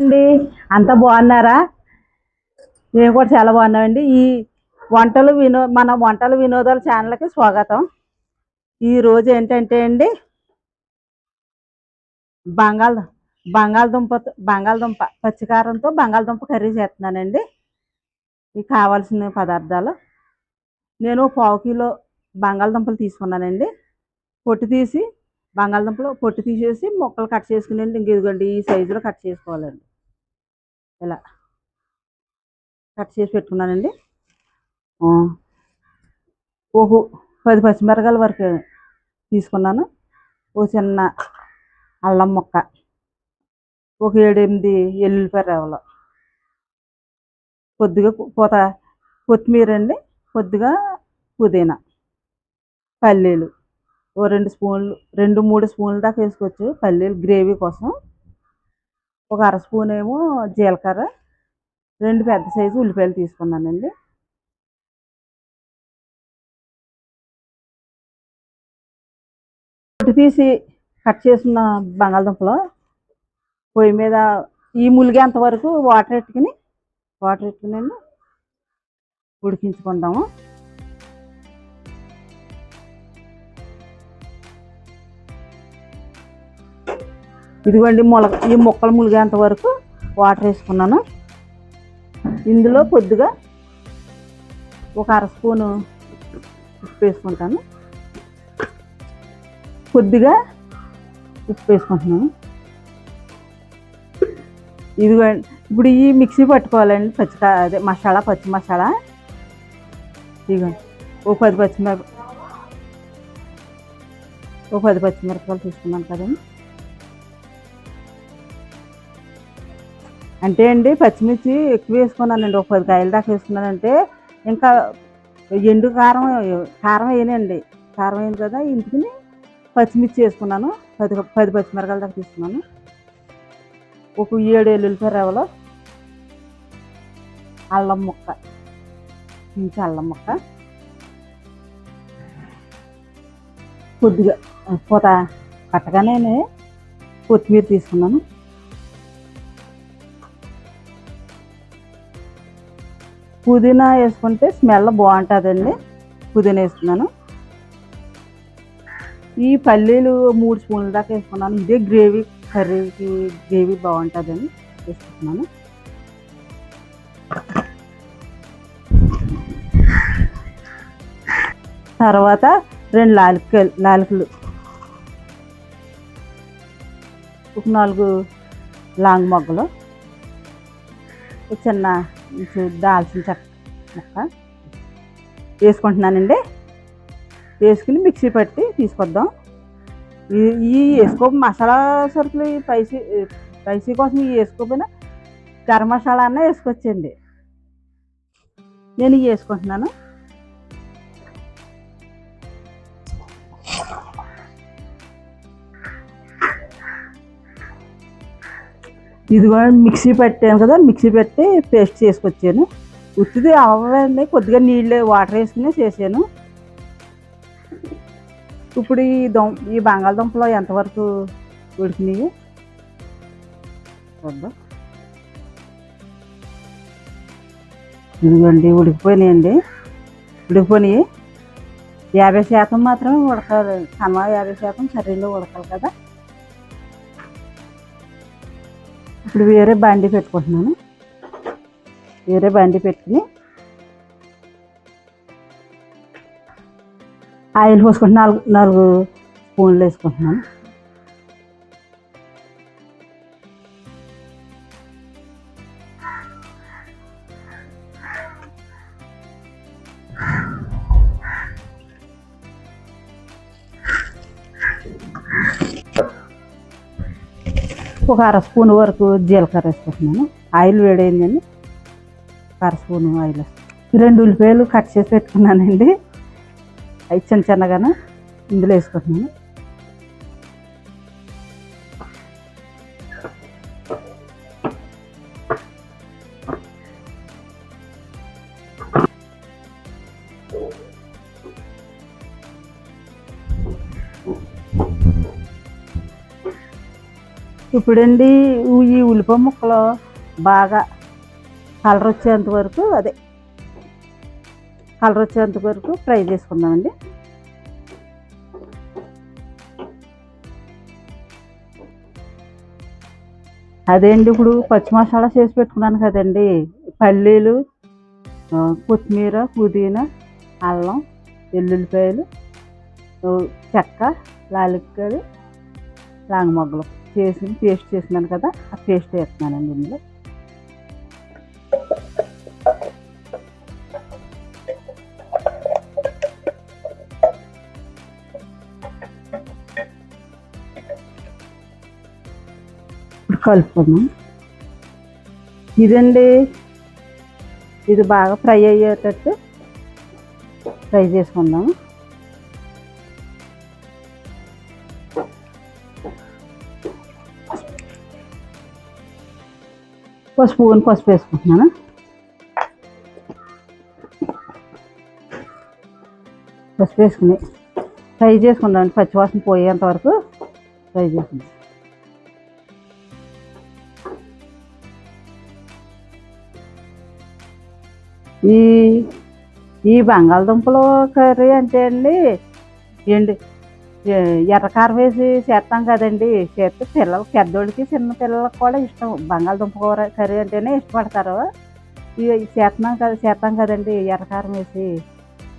అండి అంత బాగున్నారా? మేము కూడా చాలా బాగున్నామండి. ఈ వంటలు వినో మన వంటలు వినోదాల ఛానల్కి స్వాగతం. ఈ రోజు ఏంటంటే అండి బంగాళ బంగాళదుంప బంగాళదుంప పచ్చికారంతో బంగాళదుంప కర్రీ చేస్తున్నానండి. ఇవి కావాల్సిన పదార్థాలు. నేను పావు కిలో బంగాళదుంపలు తీసుకున్నానండి. పొట్టు తీసి బంగాళదుంపలు పొట్టు తీసేసి ముక్కలు కట్ చేసుకునండి ఇంక ఇదిగోండి ఈ సైజులో కట్ చేసుకోవాలండి. ఇలా కట్ చేసి పెట్టుకున్నానండి. ఆ, ఒక పది పచ్చిమిరకాయల వరకు తీసుకున్నాను. ఒక చిన్న అల్లం ముక్క ఒక ఏడెనిమిది ఎల్లుల్లిపాయ రవ్వలు. కొద్దిగా పూత కొత్తిమీర అండి కొద్దిగా పుదీనా పల్లీలు. ఓ రెండు స్పూన్లు రెండు మూడు స్పూన్ల దాకా వేసుకోవచ్చు పల్లీలు గ్రేవీ కోసం. ఒక అర స్పూన్ ఏమో జీలకర్ర రెండు పెద్ద సైజు ఉల్లిపాయలు తీసుకున్నానండి. పొట్టు తీసి కట్ చేసిన బంగాళదుంపలో పొయ్యి మీద ఈ ములిగేంత వరకు వాటర్ పెట్టుకుని వాటర్ పెట్టుకుని ఉడికించుకుందాము ఇదిగోండి మొలక ఈ మొక్కలు ములిగేంత వరకు వాటర్ వేసుకున్నాను. ఇందులో కొద్దిగా ఒక అర స్పూను ఉప్పు వేసుకుంటాను. కొద్దిగా ఉప్పు వేసుకుంటున్నాను. ఇదిగోండి ఇప్పుడు ఈ మిక్సీ పట్టుకోవాలండి పచ్చికా అదే మసాలా పచ్చి మసాలా. ఇదిగోండి ఓ పది పచ్చిమిరప ఓ పది పచ్చిమిరపకాయలు తీసుకున్నాను కదండి. అంటే అండి పచ్చిమిర్చి ఎక్కువ వేసుకున్నానండి. ఒక పది కాయలు దాకా వేసుకున్నానంటే ఇంకా ఎండు కారం కారం వేయనండి. కారం వేయను కదా ఇంటికి పచ్చిమిర్చి వేసుకున్నాను. పది పది పచ్చిమిరకాయలు దాకా తీసుకున్నాను. ఒక ఏడు ఎల్లుల్లిపాయ రవ్వలు అల్లం ముక్క ఇంచు అల్లం ముక్క. కొద్దిగా పూత కట్టగానే కొత్తిమీర తీసుకున్నాను. పుదీనా వేసుకుంటే స్మెల్ బాగుంటుందండి. పుదీనా వేసుకున్నాను. ఈ పల్లీలు మూడు స్పూన్ల దాకా వేసుకున్నాను. ఇదే గ్రేవీ కర్రీకి గ్రేవీ బాగుంటుందని వేసుకుంటున్నాను. తర్వాత రెండు లాలికలు లాలికలు ఒక నాలుగు లాంగ్ మొగ్గలు. చిన్న ఇంచు దాల్చిన చెక్క ముక్క వేసుకుంటున్నానండి. వేసుకుని మిక్సీ పట్టి తీసుకొద్దాం. ఈ- ఈ వేసుకో మసాలా సరుకులు ఈ స్పైసీ స్పైసీ కోసం ఇవి వేసుకోపోయినా గరం మసాలా అన్న వేసుకోవచ్చండి. నేను ఇవి వేసుకుంటున్నాను. ఇదిగో మిక్సీ పెట్టాను కదా మిక్సీ పెట్టి పేస్ట్ చేసుకొచ్చాను. ఉత్తిది అవ్వండి కొద్దిగా నీళ్ళు వాటర్ వేసుకుని చేసాను ఇప్పుడు ఈ దొం ఈ బంగాళదుంపలో ఎంతవరకు ఉడికినాయి? చూద్దాం ఇదిగోండి ఉడికిపోయినాయండి. ఉడికిపోయినాయి. యాభై శాతం మాత్రమే ఉడకాలి. కన్నా యాభై శాతం కర్రీలో ఉడకాలి కదా. ఇప్పుడు వేరే బండి పెట్టుకుంటున్నాను. వేరే బండి పెట్టుకుని ఆయిల్ పోసుకుంటున్నా నాలుగు నాలుగు స్పూన్లు వేసుకుంటున్నాను. ఒక అర స్పూన్ వరకు జీలకర్ర వేసుకుంటున్నాను. ఆయిల్ వేడైందండి. ఒక అర స్పూన్ ఆయిల్ రెండు ఉల్లిపాయలు కట్ చేసి పెట్టుకున్నానండి. అవి చిన్న చిన్నగాను ఇందులో వేసుకుంటున్నాను. ఇప్పుడండి ఈ- ఈ ఉల్లిపాయ ముక్కలు బాగా కలర్ వచ్చేంత వరకు అదే కలర్ వచ్చేంత వరకు ఫ్రై చేసుకుందామండి. అదే అండి ఇప్పుడు పచ్చి మసాలా చేసి పెట్టుకున్నాను కదండి. పల్లీలు కొత్తిమీర పుదీనా అల్లం వెల్లుల్లిపాయలు చెక్క లాలిక్కలు లాంగ మొగ్గలు చేసి పేస్ట్ చేసినాను కదా ఆ పేస్ట్ వేస్తున్నానండి ఇందులో. కలుపుకున్నాం ఇదండి ఇది బాగా ఫ్రై అయ్యేటట్టు ఫ్రై చేసుకుందాము ఒక స్పూన్ పసుపు వేసుకుంటున్నాను? పసుపు వేసుకుని ఫ్రై చేసుకుందాం పచ్చివాసన పోయేంత వరకు ఫ్రై చేసుకుందాం. ఈ ఈ బంగాళదుంపలు కర్రీ అంటే అండి ఎండి ఎర్రకారం వేసి చేస్తాం కదండి. చేస్తే పిల్లలు పెద్దోళ్ళకి చిన్న పిల్లలకు కూడా ఇష్టం. బంగాళదుంప కూర కర్రీ అంటేనే ఇష్టపడతారు. ఇవి చేస్తున్నాం కదా చేస్తాం కదండి ఎర్రకారం వేసి.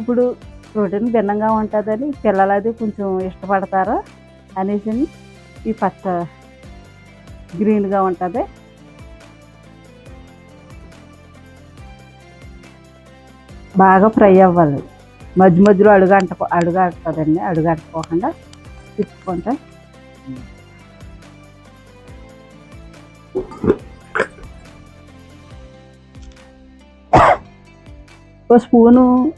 ఇప్పుడు ప్రోటీన్ భిన్నంగా ఉంటుందని పిల్లలు అది కొంచెం ఇష్టపడతారు అనేసి ఈ పచ్చ గ్రీన్గా ఉంటుంది. బాగా ఫ్రై అవ్వాలి. మధ్య మధ్యలో అడుగంట అడుగంటదండి అడుగంటుకోకుండా తిప్పుకుంటా. ఒక స్పూను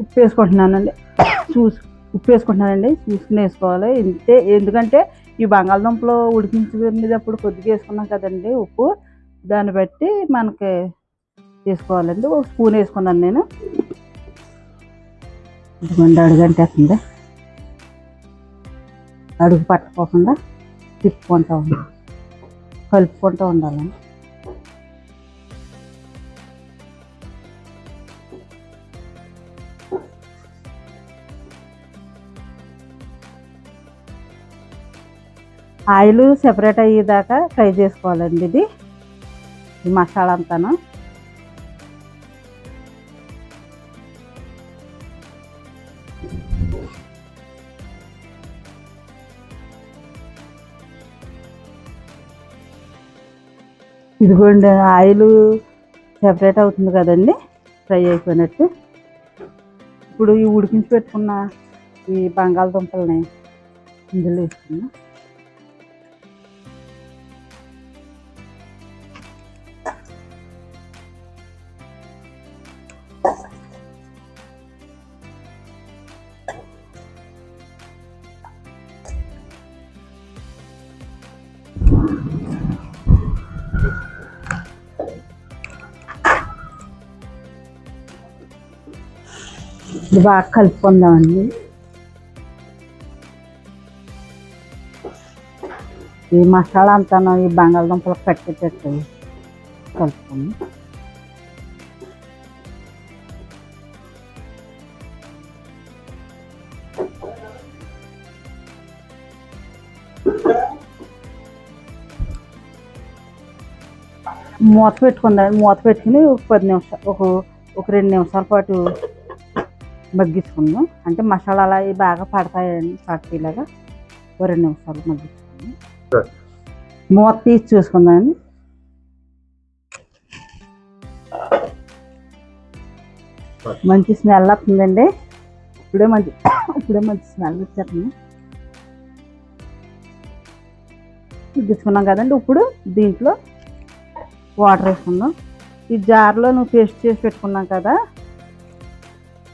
ఉప్పు వేసుకుంటున్నానండి. చూసు ఉప్పు వేసుకుంటున్నానండి. చూసుకుని వేసుకోవాలి. ఇంతే ఎందుకంటే ఈ బంగాళదుంపలు ఉడికించుకునేటప్పుడు కొద్దిగా వేసుకున్నాం కదండి ఉప్పు. దాన్ని బట్టి మనకి తీసుకోవాలండి ఒక స్పూన్ వేసుకున్నాను నేను. ఇదిగోండి అడుగంటేస్తుందా. అడుగు పట్టుకోకుండా తిప్పుకుంటూ ఉండాలి కలుపుకుంటూ ఉండాలి. ఆయిల్ సెపరేట్ అయ్యేదాకా ఫ్రై చేసుకోవాలండి ఇది. ఈ మసాలా అంతాను. ఇదిగోండి ఆయిల్ సెపరేట్ అవుతుంది కదండి ఫ్రై అయిపోయినట్టు. ఇప్పుడు ఈ ఉడికించి పెట్టుకున్న ఈ బంగాళదుంపల్ని ఇందులో వేసుకున్నా ఇది బాగా కలుపుకుందామండి. ఈ మసాలా అంతా ఈ బంగాళదుంపలు పట్టేటట్టు కలుపుకుంది. మూత పెట్టుకుందాం. మూత పెట్టుకుని ఒక పది నిమిషాలు ఒక ఒక రెండు నిమిషాల పాటు మగ్గించుకుందాం. అంటే మసాలాలు అవి బాగా పడతాయండి పడతాయిలాగా ఒక రెండు నిమిషాలు మగ్గించుకుందాం. మూత తీసి చూసుకుందాం మంచి స్మెల్ వస్తుందండి. ఇప్పుడే మంచి ఇప్పుడే మంచి స్మెల్ వచ్చేస్తుంది. మగ్గించుకున్నాం కదండి. ఇప్పుడు దీంట్లో వాటర్ వేసుకుందాం. ఈ జార్లో నువ్వు పేస్ట్ చేసి పెట్టుకున్నాం కదా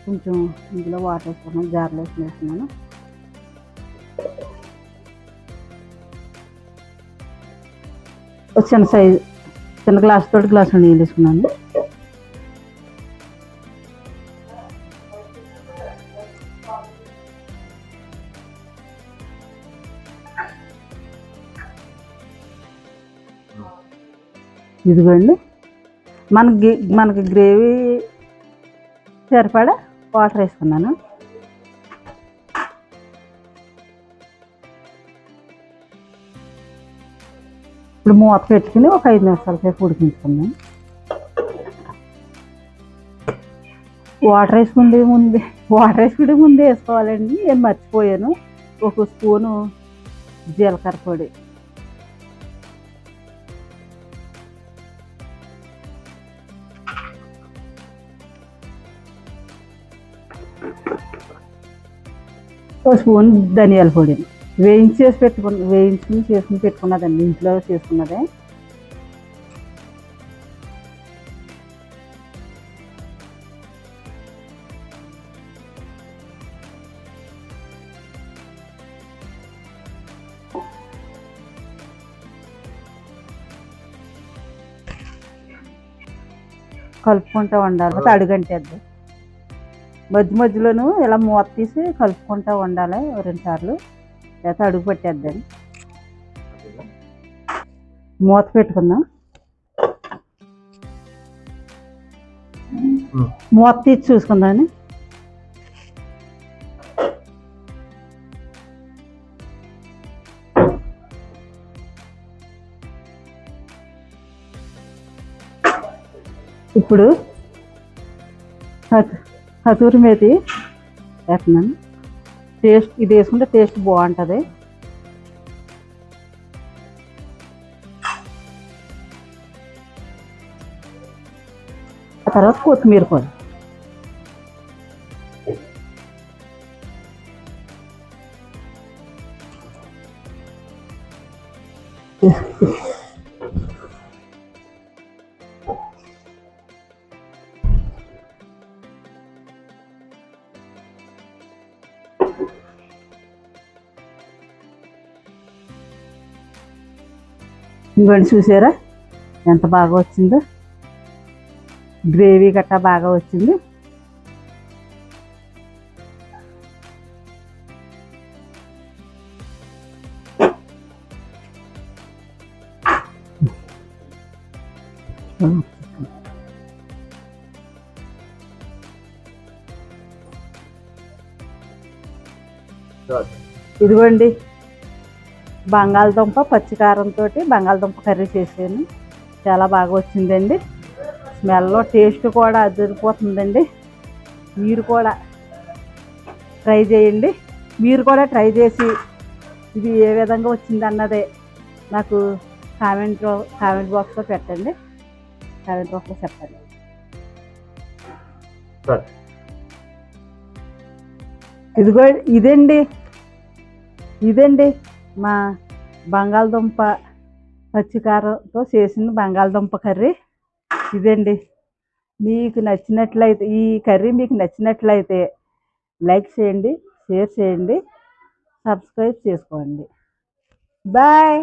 కొంచెం ఇందులో వాటర్ వేసుకున్నాను జార్లో వేసుకున్నాను. చిన్న సైజు చిన్న గ్లాస్ తోటి గ్లాస్ నీళ్ళు వేసుకున్నాను. ఇదిగోండి. మనకి మనకి గ్రేవీ సరిపడా? వాటర్ వేసుకున్నాను. ఇప్పుడు మూత పెట్టుకుని ఒక ఐదు నిమిషాల సేపు ఉడికించుకున్నాను వాటర్ వేసుకుంటే ముందే వాటర్ వేసుకుంటే ముందే వేసుకోవాలండి. నేను మర్చిపోయాను. ఒక స్పూను జీలకర్ర పొడి. ఒక స్పూన్ ధనియాల పొడి. వేయించి చేసి పెట్టుకున్న వేయించుకుని చేసుకుని పెట్టుకున్నదండి ఇంట్లో చేసుకున్నదే. కలుపుకుంటూ ఉండాలి అడుగంటేద్దాం. మధ్య మధ్యలోను ఇలా మూత తీసి కలుపుకుంటూ ఉండాలి ఓ రెండు సార్లు. లేకపోతే అడుగు పెట్టేద్దాం. మూత పెట్టుకుందాం. మూత తీసి చూసుకుందాం ఇప్పుడు కసూరి మేతి వేస్తున్నాను. టేస్ట్ ఇది వేసుకుంటే టేస్ట్ బాగుంటుంది. ఆ తర్వాత కొత్తిమీర కూడా ఇంకోటి చూసారా? ఎంత బాగా వచ్చిందో? గ్రేవీ గట్టా బాగా వచ్చింది. ఇదిగోండి. బంగాళదుంప పచ్చికారంతో బంగాళదుంప కర్రీ చేసాను చాలా బాగా వచ్చిందండి. స్మెల్ టేస్ట్ కూడా అదిరిపోతుందండి. మీరు కూడా ట్రై చేయండి. మీరు కూడా ట్రై చేసి ఇది ఏ విధంగా వచ్చింది అన్నదే నాకు కామెంట్ కామెంట్ బాక్స్లో పెట్టండి. కామెంట్ బాక్స్లో చెప్పండి. ఇదిగో ఇదండి. ఇదండి. మా బంగాళదుంప పచ్చికారంతో చేసిన బంగాళదుంప కర్రీ. ఇదండి. మీకు నచ్చినట్లయితే ఈ కర్రీ మీకు నచ్చినట్లయితే లైక్ చేయండి షేర్ చేయండి సబ్స్క్రైబ్ చేసుకోండి. బాయ్!